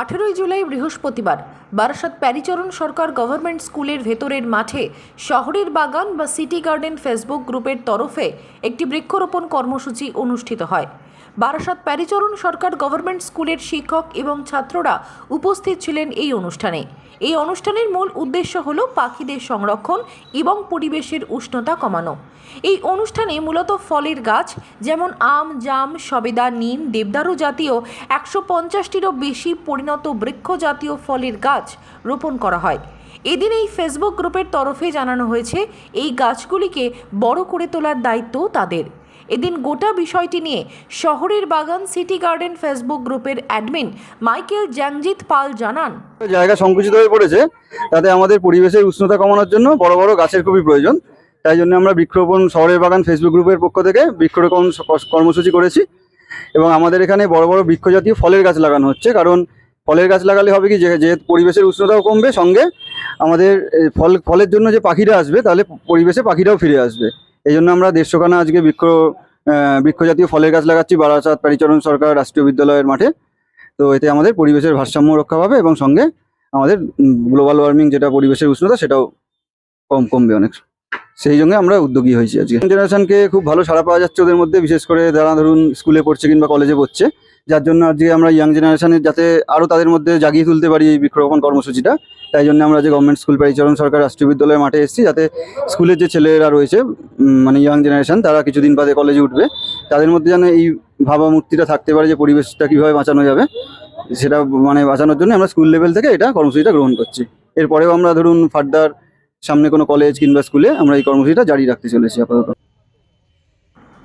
আঠেরোই জুলাই বৃহস্পতিবার বারাসাত প্যারিচরণ সরকার গভর্নমেন্ট স্কুলের ভেতরের মাঠে শহরের বাগান বা সিটি গার্ডেন ফেসবুক গ্রুপের তরফে একটি বৃক্ষরোপণ কর্মসূচি অনুষ্ঠিত হয়। বারাসাত প্যারিচরণ সরকার গভর্নমেন্ট স্কুলের শিক্ষক এবং ছাত্ররা উপস্থিত ছিলেন এই অনুষ্ঠানে। এই অনুষ্ঠানের মূল উদ্দেশ্য হল পাখিদের সংরক্ষণ এবং পরিবেশের উষ্ণতা কমানো। এই অনুষ্ঠানে মূলত ফলের গাছ যেমন আম, জাম, সবেদা, নিম, দেবদারু জাতীয় একশো পঞ্চাশটিরও বেশি পরিণত বৃক্ষ জাতীয় ফলের গাছ রোপণ করা হয়। এদিন এই ফেসবুক গ্রুপের তরফে জানানো হয়েছে, এই গাছগুলিকে বড় করে তোলার দায়িত্ব তাদের। এদিন গোটা বিষয়টি নিয়ে শহরের বাগান সিটি গার্ডেন ফেসবুক গ্রুপের অ্যাডমিন মাইকেল জ্যাংজিৎ পাল জানান। জায়গা সংকুচিত হয়ে পড়েছে, তাতে আমাদের পরিবেশের উষ্ণতা কমানোর জন্য বড় বড় গাছের খুবই প্রয়োজন। তাই জন্য আমরা বৃক্ষরোপণ শহরের বাগান ফেসবুক গ্রুপের পক্ষ থেকে বৃক্ষরোপণ কর্মসূচি করেছি এবং আমাদের এখানে বড় বড় বৃক্ষ জাতীয় ফলের গাছ লাগানো হচ্ছে। কারণ ফলের গাছ লাগালে হবে কি যে যে পরিবেশের উষ্ণতাও কমবে সঙ্গে আমাদের ফল ফলের জন্য যে পাখিরা আসবে, তাহলে পরিবেশে পাখিরাও ফিরে আসবে। এই জন্য আমরা দেড়শোখানা আজকে বৃক্ষ আহ, বৃক্ষ জাতীয় ফলের গাছ লাগাচ্ছি বারাসাত প্যারিচরণ সরকার রাষ্ট্রীয় বিদ্যালয়ের মাঠে। তো এতে আমাদের পরিবেশের ভারসাম্য রক্ষা পাবে এবং সঙ্গে আমাদের গ্লোবাল ওয়ার্মিং যেটা পরিবেশের উষ্ণতা সেটাও কম কমবে অনেক। সেই জন্য আমরা উদ্যোগী হয়েছি আজকে। জেনারেশনকে খুব ভালো সাড়া পাওয়া যাচ্ছে ওদের মধ্যে বিশেষ করে যারা ধরুন স্কুলে পড়ছে কিংবা কলেজে পড়ছে যার জন্য আজকে আমরা ইয়াং জেনারেশনের যাতে আরও তাদের মধ্যে জাগিয়ে তুলতে পারি এই বৃক্ষরোপণ কর্মসূচিটা। তাই জন্য আমরা যে গভর্নমেন্ট স্কুল পরিচালন সরকার, রাষ্ট্রীয় বিদ্যালয়ের মাঠে এসেছি যাতে স্কুলের যে ছেলেরা রয়েছে মানে ইয়াং জেনারেশন তারা কিছুদিন বাদে কলেজে উঠবে। তাদের মধ্যে যেন এই ভাবামূর্তিটা থাকতে পারে যে পরিবেশটা কীভাবে বাঁচানো যাবে, সেটা মানে বাঁচানোর জন্য আমরা স্কুল লেভেল থেকে এটা কর্মসূচিটা গ্রহণ করছি। এরপরেও আমরা ধরুন ফার্দার সামনে কোনো কলেজ কিংবা স্কুলে আমরা এই কর্মসূচিটা জারি রাখতে চলেছি আপাতত।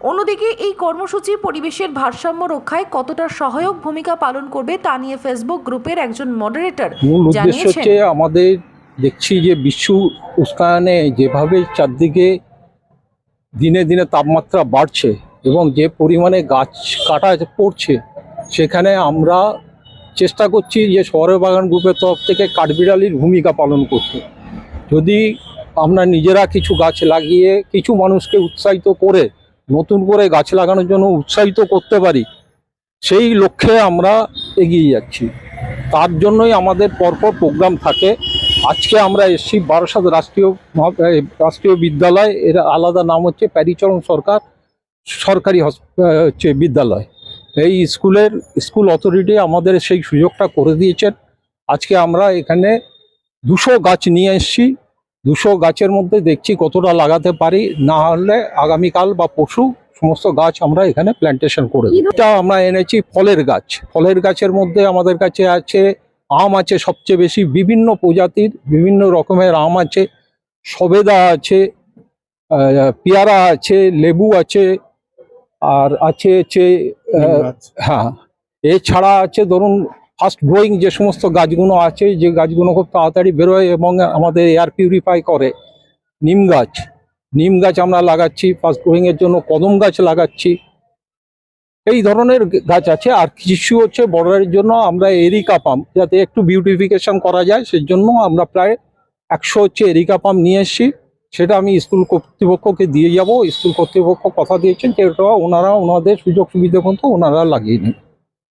অন্যদিকে এই কর্মসূচি পরিবেশের ভারসাম্য রক্ষায় কতটা সহায়ক ভূমিকা পালন করবে তা নিয়ে ফেসবুক গ্রুপের একজন মডারেটর মূল উদ্দেশ্য জানিয়েছেন। আমাদের দেখছি যে বিশ্ব উষ্ণায়নে যেভাবে চারদিকে দিনে দিনে তাপমাত্রা বাড়ছে এবং যে পরিমাণে গাছ কাটা পড়ছে সেখানে আমরা চেষ্টা করছি যে শহরের বাগান গ্রুপের তরফ থেকে কাঠবিড়ালির ভূমিকা পালন করতে যদি আমরা নিজেরা কিছু গাছ লাগিয়ে কিছু মানুষকে উৎসাহিত করে নতুন করে গাছ লাগানোর জন্য উৎসাহিত করতে পারি, সেই লক্ষ্যে আমরা এগিয়ে যাচ্ছি। তার জন্যই আমাদের পরপর প্রোগ্রাম থাকে। আজকে আমরা এসছি বারাসাত রাষ্ট্রীয় রাষ্ট্রীয় বিদ্যালয়, এর আলাদা নাম হচ্ছে প্যারিচরণ সরকার, সরকারি হচ্ছে বিদ্যালয়। এই স্কুলের স্কুল অথরিটি আমাদের সেই সুযোগটা করে দিয়েছেন। আজকে আমরা এখানে দুশো গাছ নিয়ে এসেছি। দুশো গাছের মধ্যে দেখছি কতটা লাগাতে পারি না হলে আগামীকাল বা পরশু সমস্ত গাছ আমরা এখানে প্ল্যান্টেশন করে। এটা আমরা এনেছি ফলের গাছ ফলের গাছের মধ্যে আমাদের কাছে আছে আম আছে সবচেয়ে বেশি বিভিন্ন প্রজাতির বিভিন্ন রকমের আম আছে সবেদা আছে পেয়ারা আছে লেবু আছে আর আছে হচ্ছে হ্যাঁ এছাড়া আছে ধরুন ফাস্ট গ্রোয়িং যে সমস্ত গাছগুলো আছে, যে গাছগুলো খুব তাড়াতাড়ি বেরোয় এবং আমাদের এয়ার পিউরিফাই করে। নিম গাছ নিম গাছ আমরা লাগাচ্ছি ফাস্ট গ্রোয়িং এর জন্য কদম গাছ লাগাচ্ছি। এই ধরনের গাছ আছে, আর কিছু হচ্ছে বর্ডারের জন্য আমরা এরিকা পাম্প যাতে একটু বিউটিফিকেশন করা যায়, সেজন্য আমরা প্রায় একশো হচ্ছে এরিকা পাম্প নিয়ে এসেছি। সেটা আমি স্কুল কর্তৃপক্ষকে দিয়ে যাব। স্কুল কর্তৃপক্ষ কথা দিয়েছেন যে ওনারা ওনাদের সুযোগ সুবিধা মতো ওনারা লাগিয়ে নেন